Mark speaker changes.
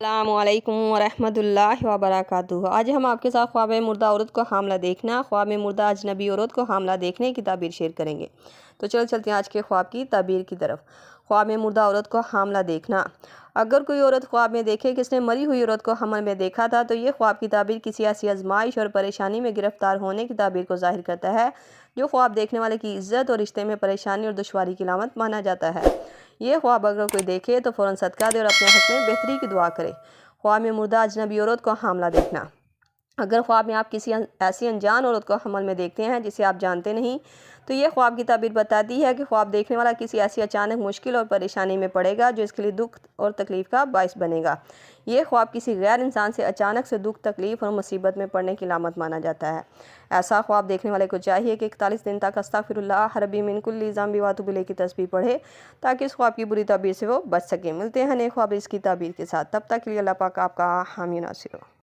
Speaker 1: السلام علیکم ورحمۃ اللہ وبرکاتہ۔ آج ہم آپ کے ساتھ خواب مردہ عورت کو حاملہ دیکھنا، خواب مردہ اجنبی عورت کو حاملہ دیکھنے کی تعبیر شیئر کریں گے۔ تو چلو چلتے ہیں آج کے خواب کی تعبیر کی طرف۔ خواب مردہ عورت کو حاملہ دیکھنا۔ اگر کوئی عورت خواب میں دیکھے کہ اس نے مری ہوئی عورت کو حمل میں دیکھا تھا، تو یہ خواب کی تعبیر کسی ایسی ازمائش اور پریشانی میں گرفتار ہونے کی تعبیر کو ظاہر کرتا ہے، جو خواب دیکھنے والے کی عزت اور رشتے میں پریشانی اور دشواری کی علامت مانا جاتا ہے۔ یہ خواب اگر کوئی دیکھے تو فوراً صدقہ دے اور اپنے حق میں بہتری کی دعا کرے۔ خواب میں مردہ اجنبی عورت کو حاملہ دیکھنا۔ اگر خواب میں آپ کسی ایسی انجان عورت کو حمل میں دیکھتے ہیں جسے آپ جانتے نہیں، تو یہ خواب کی تعبیر بتاتی ہے کہ خواب دیکھنے والا کسی ایسی اچانک مشکل اور پریشانی میں پڑے گا جو اس کے لیے دکھ اور تکلیف کا باعث بنے گا۔ یہ خواب کسی غیر انسان سے اچانک سے دکھ، تکلیف اور مصیبت میں پڑنے کی علامت مانا جاتا ہے۔ ایسا خواب دیکھنے والے کو چاہیے کہ اکتالیس دن تک استغفر اللہ حربی من کل نظام واتو بلے کی تصویر پڑھے تاکہ اس خواب کی بری تعبیر سے وہ بچ سکے۔ ملتے ہیں نئے خواب اس کی تعبیر کے ساتھ۔ تب تک کے لیے اللہ پاک آپ کا حامی ناصر ہو